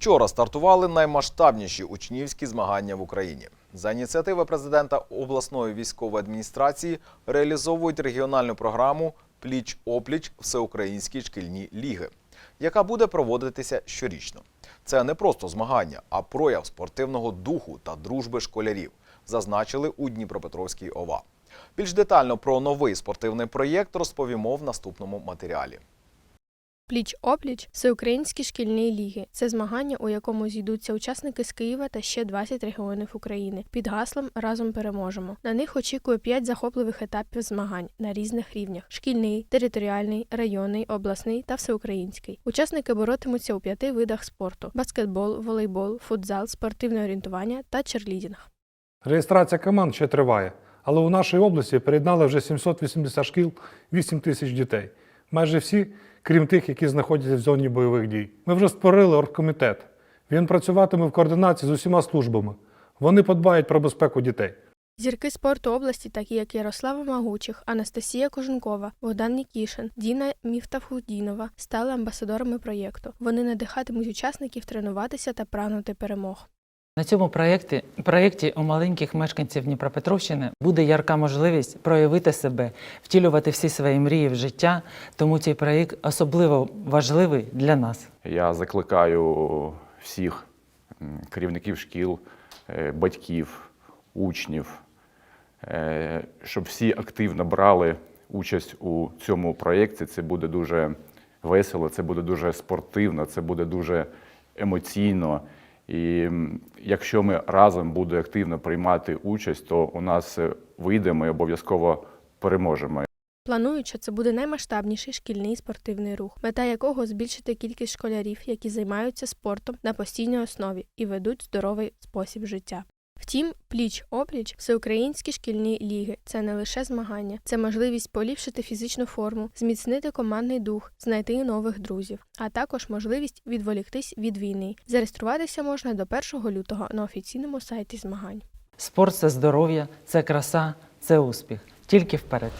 Вчора стартували наймасштабніші учнівські змагання в Україні. За ініціативи президента обласної військової адміністрації реалізовують регіональну програму Пліч-опліч Всеукраїнські шкільні ліги, яка буде проводитися щорічно. Це не просто змагання, а прояв спортивного духу та дружби школярів, зазначили у Дніпропетровській ОВА. Більш детально про новий спортивний проєкт розповімо в наступному матеріалі. Пліч-опліч всеукраїнські шкільні ліги. Це змагання, у якому зійдуться учасники з Києва та ще 20 регіонів України під гаслом Разом переможемо. На них очікує 5 захопливих етапів змагань на різних рівнях: шкільний, територіальний, районний, обласний та всеукраїнський. Учасники боротимуться у п'яти видах спорту: баскетбол, волейбол, футзал, спортивне орієнтування та черлідінг. Реєстрація команд ще триває, але у нашій області переєднали вже 780 шкіл, 8 тисяч дітей. Майже всі, крім тих, які знаходяться в зоні бойових дій. Ми вже створили оргкомітет. Він працюватиме в координації з усіма службами. Вони подбають про безпеку дітей. Зірки спорту області, такі як Ярослава Магучих, Анастасія Коженкова, Богдан Нікішин, Діна Міфтафудінова, стали амбасадорами проєкту. Вони надихатимуть учасників тренуватися та прагнути перемог. На цьому проєкті, проєкті у маленьких мешканців Дніпропетровщини буде ярка можливість проявити себе, втілювати всі свої мрії в життя, тому цей проєкт особливо важливий для нас. Я закликаю всіх керівників шкіл, е, батьків, учнів, е, щоб всі активно брали участь у цьому проєкті. Це буде дуже весело, це буде дуже спортивно, це буде дуже емоційно. І якщо ми разом будемо активно приймати участь, то у нас вийде, ми обов'язково переможемо. Планують, що це буде наймасштабніший шкільний спортивний рух, мета якого збільшити кількість школярів, які займаються спортом на постійній основі і ведуть здоровий спосіб життя. Втім, пліч-опліч всеукраїнські шкільні ліги це не лише змагання, це можливість поліпшити фізичну форму, зміцнити командний дух, знайти нових друзів, а також можливість відволіктись від війни. Зареєструватися можна до 1 лютого на офіційному сайті змагань. Спорт це здоров'я, це краса, це успіх. Тільки вперед.